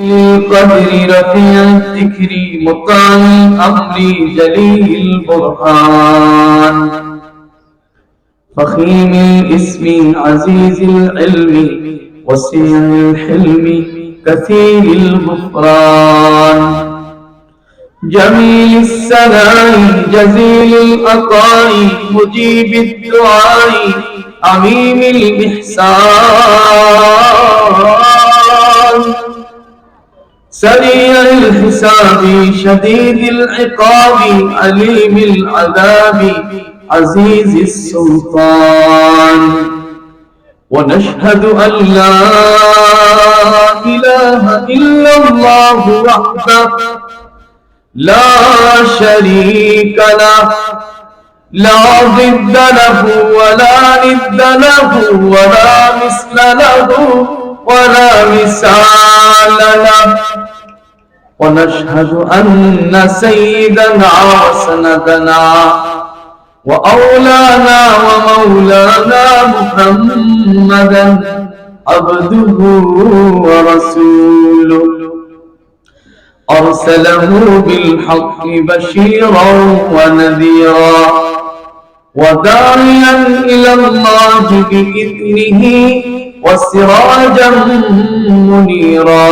القدر رفيع الذكر مطاع الأمر جليل البرهان. فخيم الاسم عزيز العلم وسيع الحلم كثير الغفران جميل السناء جزيل العطاء مجيب الدعاء عميم الإحسان. سريع الحساب شديد العقاب عليم العذاب عزيز السلطان. ونشهد أن لا إله إلا الله وحده لا شريك له لا ضد له ولا ند له ولا مثل له. ولا مثال له. ونشهد أن سيدنا وسندنا وأولانا ومولانا محمدا عبده ورسوله. أرسله بالحق بشيرا ونذيرا وداعيا إلى الله بإذنه وسراجا منيرا.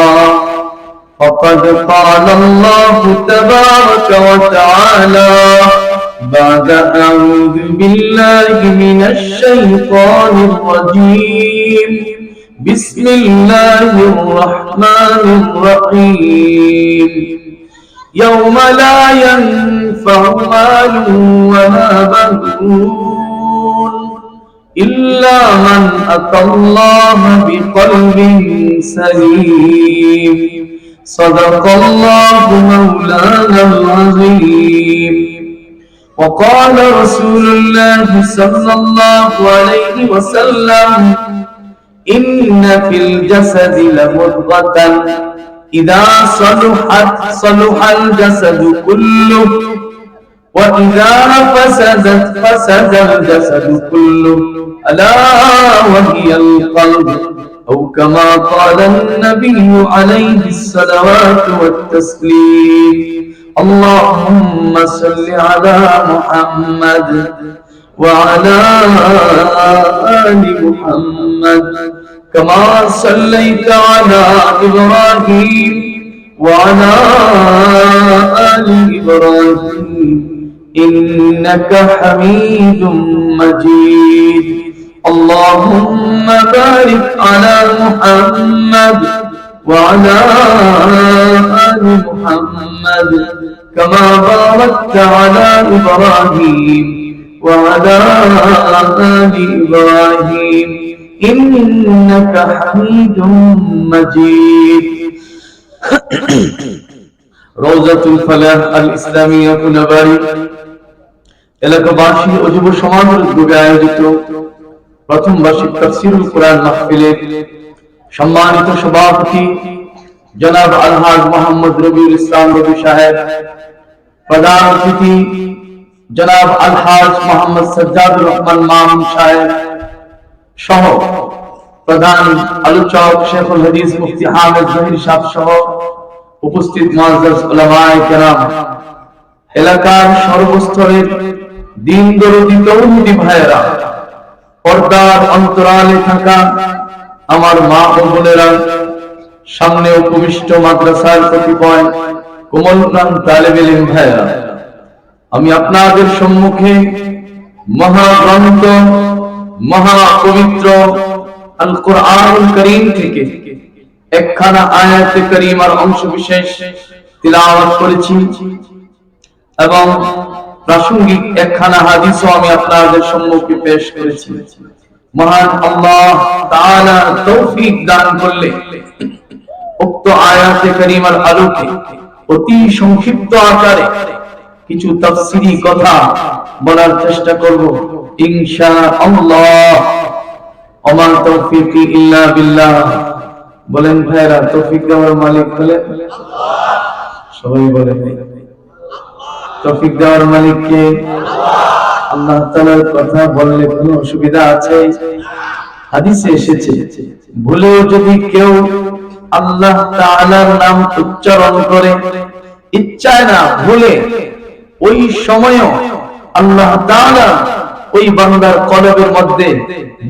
فقد قال الله تبارك وتعالى بعد أعوذ بالله من الشيطان الرجيم. بسم الله الرحمن الرحيم. يوم لا ينفع مال ولا بنون إلا من أتى الله بقلب سليم صدق الله مولانا العظيم وقال رسول الله صلى الله عليه وسلم إن في الجسد لمضغة إذا صلحت صلح الجسد كله وإذا فسدت فسد الجسد كله ألا وهي القلب؟ أو كما قال النبي عليه الصلوات والتسليم؟ اللهم صل على محمد وعلى آل محمد كما صليت على إبراهيم وعلى آل إبراهيم. إنك حميد مجيد اللهم بارك على محمد وعلى آل محمد كما باركت على إبراهيم وعلى آل إبراهيم إنك حميد مجيد روزة الفلاح الإسلامية نباري এলাকাবাসী ও যুব সমাজের উদ্যোগে আয়োজিত প্রথম বার্ষিক তফসিরুল কোরআন মাহফিলের সম্মানিত সভাপতি জনাব আলহাজ মোহাম্মদ রবিউল ইসলাম রবি সাহেব প্রধান অতিথি জনাব আলহাজ মোহাম্মদ সজ্জাদুর রহমান মামুন সাহেব সহ প্রধান আলোচক শেখুল হাদিস মুফতি হামিদ জহির সাহেব সহ উপস্থিত মুআজ্জাজ উলামায়ে কেরাম এলাকার সর্বস্তরের দিন দরদি তৌহিদি ভাইয়েরা, পর্দার অন্তরালে থাকা আমার মা ও বোনেরা, সামনে উপবিষ্ট মাদ্রাসার কতিপয় কোমল প্রাণ তালেব ভাইয়েরা, আমি আপনাদের সম্মুখে মহাগ্রন্থ মহা পবিত্র আল কোরআনুল করিম থেকে একখানা আয়াতে করিমার অংশ বিশেষ তিলাওয়াত করেছি এবং প্রাসঙ্গিক একখানা হাদিসও আমি আপনাদের সম্মুখে পেশ করেছি। মহান আল্লাহ তৌফিক দান করলে উক্ত আয়াতে আলোকে অতি সংক্ষিপ্ত আকারে কিছু তাফসিরি কথা বলার চেষ্টা করব। ইনশাআল্লাহ। ওমা তৌফিকি ইল্লা বিল্লাহ। বলেন ভাইরা তৌফিক দেওয়ার মালিক হলে সবাই বলে তৌফিক দেওয়ার মালিক কে আল্লাহ তাআলার কথা বললে কোনো অসুবিধা আছে? হাদিসে এসেছে, ভুলেও যদি কেউ আল্লাহ তাআলার নাম উচ্চারণ করে, ইচ্ছায় না ভুলে ওই সময়ও আল্লাহ তাআলা ওই বান্দার কলবের মধ্যে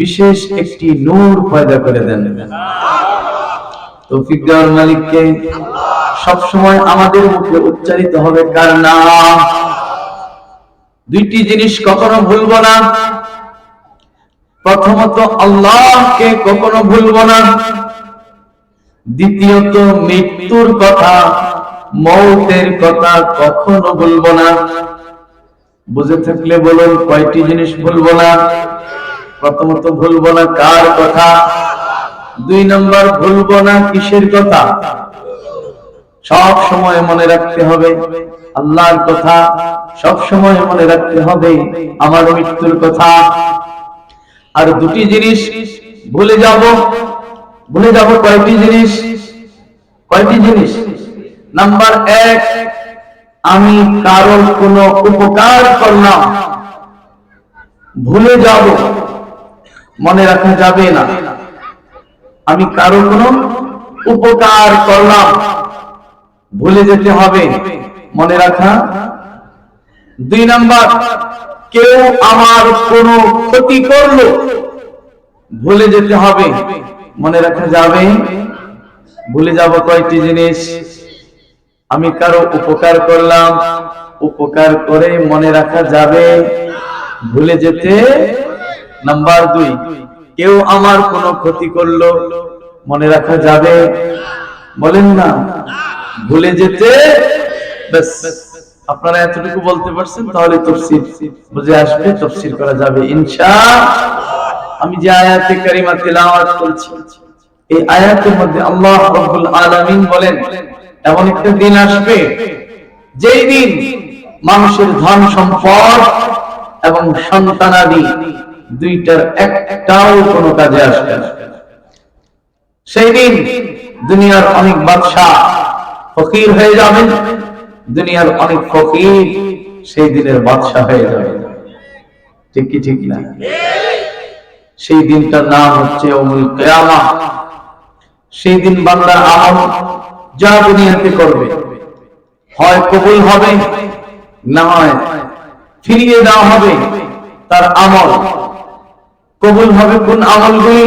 বিশেষ একটি নূর পয়দা করে দেন। তৌফিক দেওয়ার মালিককে সব সময় আমাদের মুখে উচ্চারিত হবে কার নাম? দুইটি জিনিস কখনো ভুলবো না। প্রথমত আল্লাহকে কখনো ভুলবো না। দ্বিতীয়ত মৃত্যুর কথা, মৌতের কথা কখনো ভুলবো না। বুঝে থাকলে বলুন কয়টি জিনিস ভুলব না? প্রথমত ভুলবো না কার কথা? দুই নম্বর, ভুলবো না কিসের কথা? সব সময় মনে রাখতে হবে, আল্লাহর কথা সব সময় মনে রাখতে হবে, আমার মৃত্যুর কথা। আর দুটি জিনিস, ভুলে যাব ভুলে যাব কয়টি জিনিস? কয়টি জিনিস? নাম্বার এক, আমি কারোর কোনো উপকার করলাম। ভুলে যাব, মনে রাখা যাবে না। আমি কারও কোনো উপকার করলাম। ভুলে যেতে হবে। মনে রাখা। দুই নাম্বার, কেউ আমার কোনো ক্ষতি করল, ভুলে যেতে হবে। মনে রাখা যাবে। ভুলে যাব কয়টি জিনিস। আমি কারও উপকার করলাম, উপকার করে মনে রাখা যাবে। ভুলে যেতে। নাম্বার দুই কেউ আমার কোনো ক্ষতি করল, মনে রাখা যাবে? বলেন না। ভুলে যেতে? আপনারা এতটুকু বলতে পারছেন, তাহলে তফসির বুঝে আসবে তফসির করা যাবে। ইনশা আমি যে আয়াতে কারিমা তেলাওয়াত করছি, এই আয়াতের মধ্যে আল্লাহ রাব্বুল আলামিন বলেন, এমন একটা দিন আসবে, যেই দিন মানুষের ধন সম্পদ এবং সন্তানাদি দুইটার একটাও কোনো কাজে আসবে না। সেই দিন দুনিয়ার অনেক বাদশাহ ফকির হয়ে যাবেন, দুনিয়ার অনেক ফকির সেই দিনের বাদশাহ হয়ে যাবে। ঠিক কি, ঠিক না? সেই দিনটার নাম হচ্ছে অমুল কেয়ামা। সেই দিন বান্দার আমল যা দুনিয়াতে করবে, হয় কবুল হবে, না হয় ফিরিয়ে দেওয়া হবে। তার আমল। কবুল হবে কোন আমলগুলি?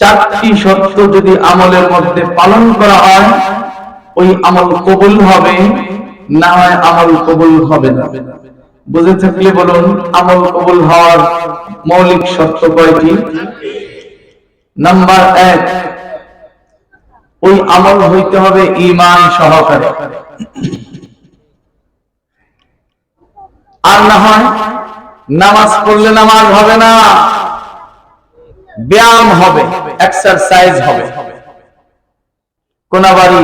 চারটি শর্ত যদি আমলের মধ্যে পালন করা হয়, ওই আমল কবুল হবে, না হয় আমল কবুল হবে না। বুঝে থাকলে বলুন? আমল কবুল হওয়ার মৌলিক শর্ত কয়টি? নাম্বার এক, ওই আমল হইতে হবে ইমান সহকারে। আর না হয় নামাজ পড়লে নামাজ হবে না। ব্যায়াম হবে এক্সারসাইজ হবে। কোনাবাড়ি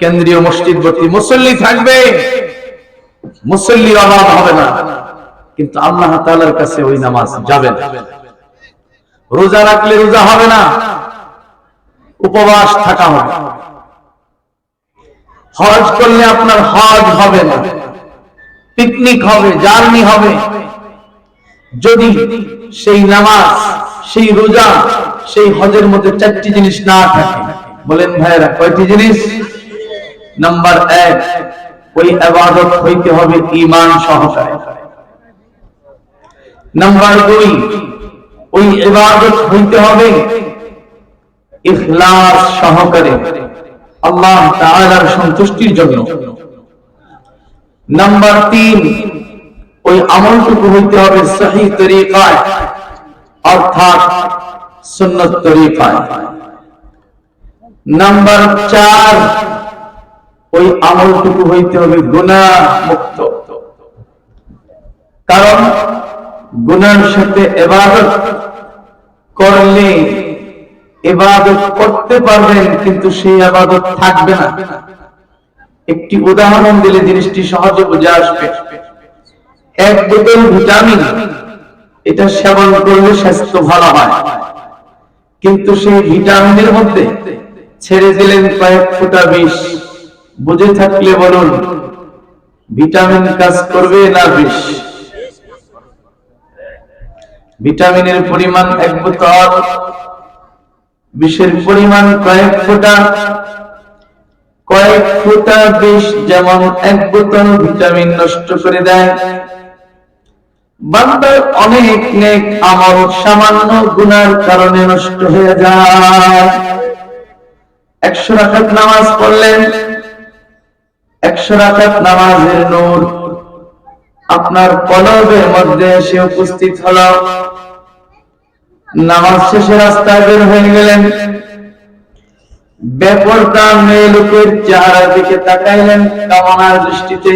কেন্দ্রীয় মসজিদ ভর্তি মুসল্লি থাকবে, মুসল্লির অভাব হবে না। কিন্তু আল্লাহ তাআলার কাছে ওই নামাজ যাবে না। রোজা রাখলে রোজা হবে না, উপবাস থাকা হবে। হজ করলে আপনার হজ হবে না। পিকনিক হবে, জার্নি হবে। যদি সেই নামাজ, সেই রোজা, সেই হজের মধ্যে চারটি জিনিস না থাকে, বলেন ভাইরা কয়টি জিনিস? নাম্বার এক, ওই আবাদত হইতে হবে ইমান সহকারে। নাম্বার দুই, ওই ইবাদত হইতে হবে ইখলাস সহকারে। আল্লাহ তাআলার সন্তুষ্টির জন্য। নাম্বার তিন, ওই আমলটুকু হইতে হবে সহি তরিকায়, অর্থাৎ সুন্নত তরিকায়। নাম্বার চার, ওই আমলটুকু হইতে হবে গুনাহ মুক্ত কারণ গুনার সাথে এবাদত করলে এবাদত করতে পারবেন, কিন্তু সেই আবাদত থাকবে না। একটি উদাহরণ দিলে জিনিসটি সহজে বুঝে আসবে। এক বোতল ভিটামিন, এটা সেবন করলে স্বাস্থ্য ভালো হয়। কিন্তু সেই ভিটামিনের মধ্যে ছেড়ে দিলেন কয়েক ফোঁটা বিষ। বুঝে থাকলে বলুন, ভিটামিন কাজ করবে না বিষ? ভিটামিনের পরিমাণ এক বোতল, বিষের পরিমাণ কয়েক ফোঁটা কয়েক ফোঁটা বিষ যেমন এক বোতল ভিটামিন নষ্ট করে দেয়। বান্দার অনেক নেক আমল সামান্য গুনার কারণে নষ্ট হয়ে যায়। একশো রাখাত নামাজ পড়লেন, একশো রাখাত নামাজের নূর আপনার কলবের মধ্যে এসে উপস্থিত হলো। নামাজ শেষে রাস্তায় বের হয়ে গেলেন বেপরদা মেয়ে লোকের চেহারার দিকে তাকাইলেন কামনার দৃষ্টিতে।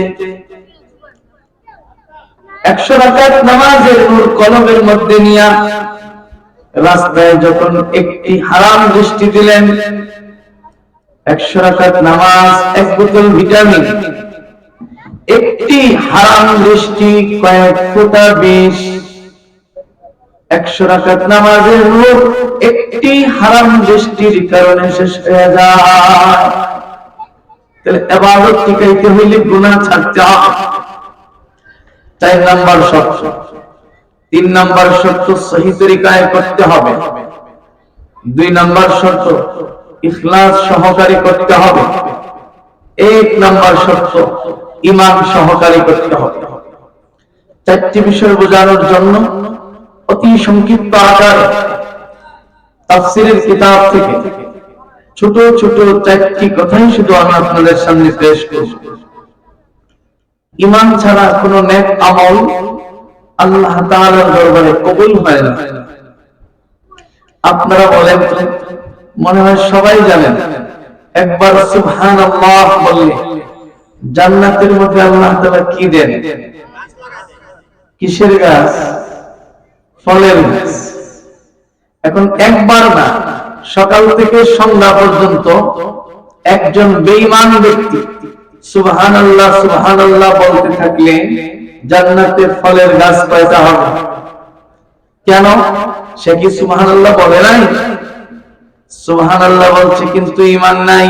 একশো রাকাত নামাজের নূর কলমের মধ্যে নিয়া রাস্তায় যখন একটি হারাম দৃষ্টি দিলেন, একশো রাকাত নামাজ, এক বোতল ভিটামিন, একটি হারাম দৃষ্টি, কয়েক ফোঁটা বিষ একশো রাকাত নামাজের নূর একটি হারাম দৃষ্টির কারণে শেষ হয়ে যায়। তাহলে এবাদত টিকাইতে হইলে গুনাহ ছাড়তে হবে। চার নাম্বার শর্ত। তিন নাম্বার শর্ত সহি তরিকায় করতে হবে। দুই নাম্বার শর্ত, ইখলাস সহকারী করতে হবে। এক নাম্বার শর্ত ইমান সহকারী করতে হবে। চারটি বিষয় বোঝানোর জন্য অতি সংক্ষিপ্ত আকারে তাফসিরের কিতাব থেকে। ছোট ছোট চারটি কথাই শুধু আমি আপনাদের সামনে পেশ ইমান ছাড়া কোনো নেক আমল আল্লাহ তাআলার দরবারে কবুল হয় না। আপনারা বলেন, মনে হয় সবাই জানেন, একবার সুবহানাল্লাহ বললে জান্নাতের মধ্যে আল্লাহ তাআলা কি দেন? কিসের গাছ? ফলের গাছ এখন একবার না, সকাল থেকে সন্ধ্যা পর্যন্ত একজন ব্যক্তি সুবহান আল্লাহ সুবহান আল্লাহ বলতে থাকলে জান্নাতে ফলের গাছ কয়টা হবে? কেন? সে কি সুবহান আল্লাহ বলে নাই? সুবহান আল্লাহ বলছে, কিন্তু ইমান নাই।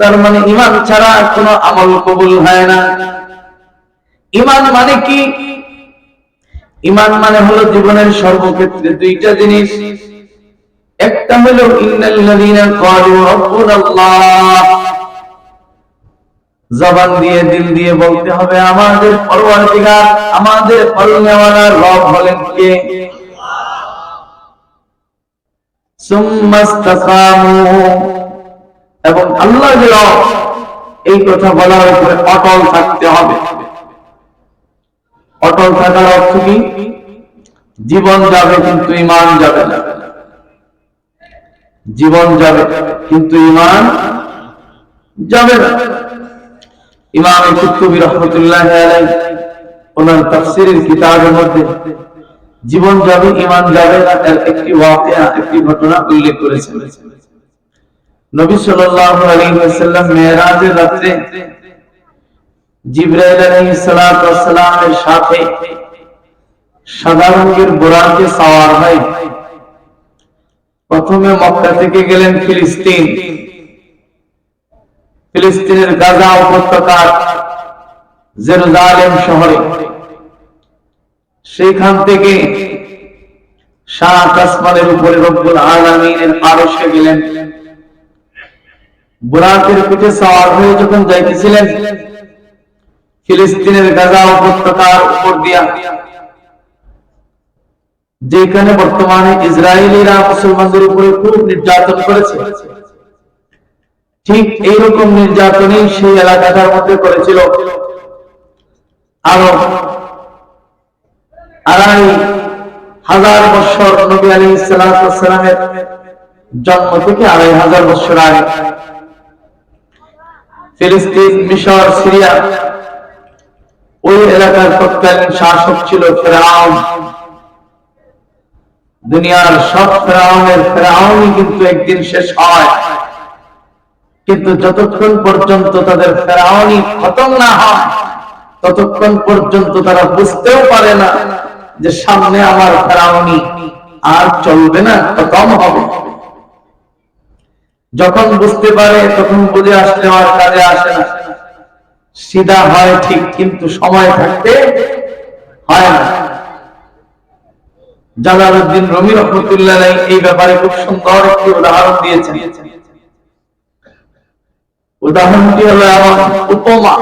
তার মানে ইমান ছাড়া কোনো আমল কবুল হয় না। ইমান মানে কি? ইমান মানে হলো জীবনের সর্বক্ষেত্রে দুইটা জিনিস। একটা হলো জবান দিয়ে, দিল দিয়ে বলতে হবে, আমাদের পরওয়ারদিগার, আমাদের পালনেওয়ালা রব হলেন কে? এবং আল্লাহ এই কথা বলার উপরে অটল থাকতে হবে। অটল থাকার অর্থ কি? জীবন যাবে কিন্তু ইমান যাবে না। জীবন যাবে কিন্তু ইমান যাবে না। ইমাম কুতুবী রহমতুল্লাহ ওনার তাফসীরের কিতাবের মধ্যে জীবন যাবে ইমান যাবে না এর একটি ওয়াকিয়া, একটি ঘটনা উল্লেখ করেছেন। নবী সাল্লাল্লাহু আলাইহি ওয়াসাল্লাম মেরাজের রাতে জিব্রাইল সাথে সাদা রঙের সওয়ার হয়। প্রথমে মক্কা থেকে গেলেন ফিলিস্তিন। ফিলিস্তিনের গাজা উপত্যকার জেরুজালেম শহরে। সেইখান থেকে সাত আসমানের উপরে রব্বুল আলামিনের আরশে গেলেন। বুরাকের পিঠে সওয়ার হয়ে যখন যাইতেছিলেন ফিলিস্তিনের গাজা উপত্যকার উপর দিয়া। যেখানে বর্তমানে ইসরায়েলিরা মুসলমানদের উপরে খুব নির্যাতন করেছে। ঠিক এইরকম নির্যাতনই সেই এলাকাটার মধ্যে করেছিল। আরও আড়াই হাজার বছর নবী আলী সালামের জন্ম থেকে আড়াই হাজার বছর আগে ফিলিস্তিন, মিশর, সিরিয়া ওই এলাকার তৎকালীন শাসক ছিল ফেরাউন। দুনিয়ার সব ফেরাউনের ফেরাউনই কিন্তু একদিন শেষ হয়। কিন্তু যতক্ষণ পর্যন্ত তাদের ফেরাউনি খতম না হয়, ততক্ষণ পর্যন্ত তারা বুঝতেও পারে না যে সামনে আমার ফেরাউনি আর চলবে না, খতম হবে। যখন বুঝতে পারে, তখন বুঝে আসলে আর কাজে আসে না। সিধা হয় ঠিক, কিন্তু সময় থাকতে হয় না। জালালউদ্দিন রমি রহমতুল্লাহ এই ব্যাপারে খুব সুন্দর একটি উদাহরণ দিয়েছেন। উদাহরণটি হলো এমন, উপমা,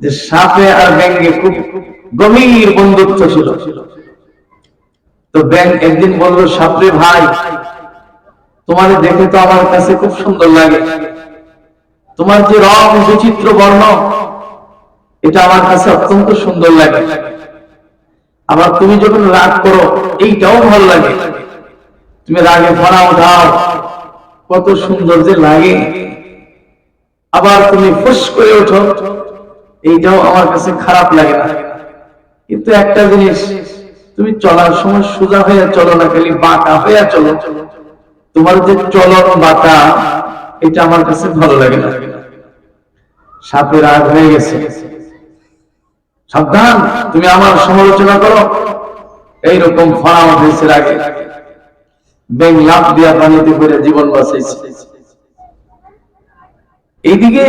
যে সাপে আর ব্যাঙ্গে খুব গভীর বন্ধুত্ব ছিল। তো ব্যাংক একদিন বলল, সাপরে ভাই, তোমার দেখে তো আমার কাছে খুব সুন্দর লাগে। তোমার যে রং বিচিত্র বর্ণ, এটা আমার কাছে অত্যন্ত সুন্দর লাগে। আবার তুমি যখন রাগ করো, এইটাও ভালো লাগে। তুমি রাগে ভরা উঠাও কত সুন্দর যে লাগে। আবার তুমি ফুস করে ওঠো, এইটাও আমার কাছে খারাপ লাগে না। কিন্তু একটা জিনিস, তুমি চলার সময় সোজা হইয়া চলো না, খালি বাঁকা হইয়া চলো। তোমার যে চলন বাঁকা এটা আমার কাছে ভালো লাগে না। সাপের রাগ হয়ে গেছে। সাবধান, তুমি আমার সমালোচনা করো। এইরকম ফড়া উঠেছে আগে ব্যাং লাভ দিয়া পানিতে করে জীবন বাঁচাইছে। এইদিকে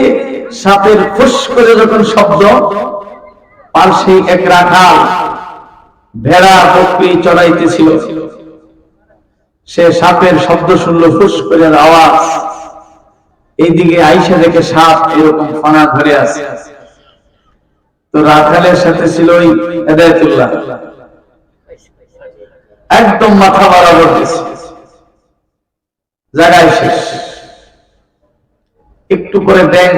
সাপের ফুস করে যখন শব্দ পার্শ্বে এক রাখাল ভেড়া বকরি চড়াইতেছিল। সে সাপের শব্দ শুনলো, ফুস করে আওয়াজ। এইদিকে আইসা দেখে সাপ এরকম ফানা ধরে আছে। তো রাখালের সাথে ছিল ওই হেদায়তুল্লাহ। একদম মাথা বরাবর জায়গায় শেষ। একটু করে দেন।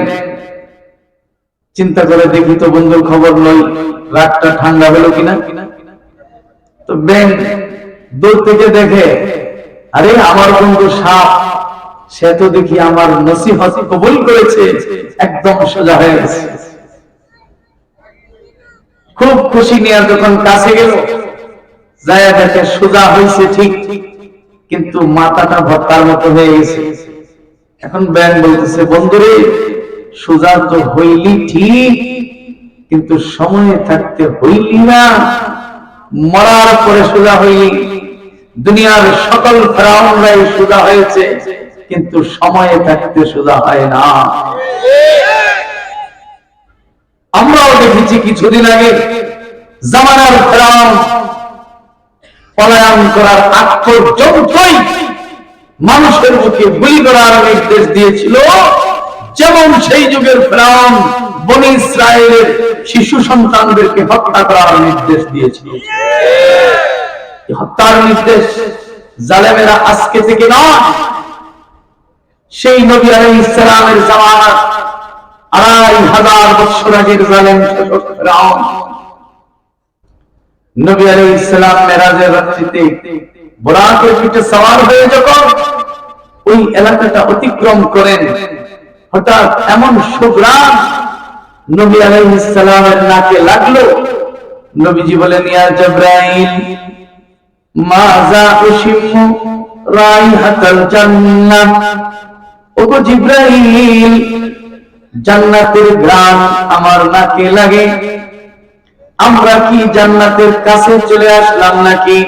চিন্তা করে দেখি তো বন্ধুর খবর নই রাতটা ঠান্ডা হলো কিনা। তো ব্যাং দূর থেকে দেখে, আরে আমার বন্ধু সাপ সে তো দেখি আমার নসিহত কবুল করেছে, একদম সোজা হয়ে গেছে। খুব খুশি নিয়ে যখন কাছে গেল দেখে সোজা হয়েছে ঠিক, কিন্তু মাথাটা ভর্তার মতো হয়ে গেছে। এখন ব্যাং বলতেছে, বন্ধুরে, সোজা তো হইলি ঠিক, কিন্তু সময়ে থাকতে হইলি না। মরার পরে সোজা হইলি। দুনিয়ার সকল ফেরাউনরাই সোজা হয়েছে। কিন্তু সময়ে থাকতে সোজা হয় না। আমরাও দেখেছি কিছুদিন আগে জামানার ফেরাউন পলায়ন করার আগ মানুষের মুখে গুলি করার নির্দেশ দিয়েছিল। যেমন সেই যুগের ফেরাউন বনি ইসরায়েলের শিশু সন্তানদেরকে হত্যা করার নির্দেশ দিয়েছিল। হত্যার নির্দেশ জালেমেরা আজকে থেকে নয় সেই নবী আলাই ইসলামের জামানার আড়াই হাজার বছর আগের শাসক নবী আলাই ইসলাম মেরাজের রাত্রিতে বোরাকের পিঠে সওয়ার হয়ে যখন ওই এলাকাটা অতিক্রম করেন, হঠাৎ এমন সুগ্রাম নবী আলাইহিস সালামের নাকে লাগল। নবীজি বলেন, ইয়া জিবরাইল মাযা উশিমু রাইহাতাল জান্নাহ? ওগো জিবরাইল জান্নাতের গ্রাম আমার নাকে লাগে। আমরা কি জান্নাতের কাছে চলে আসলাম নাকি?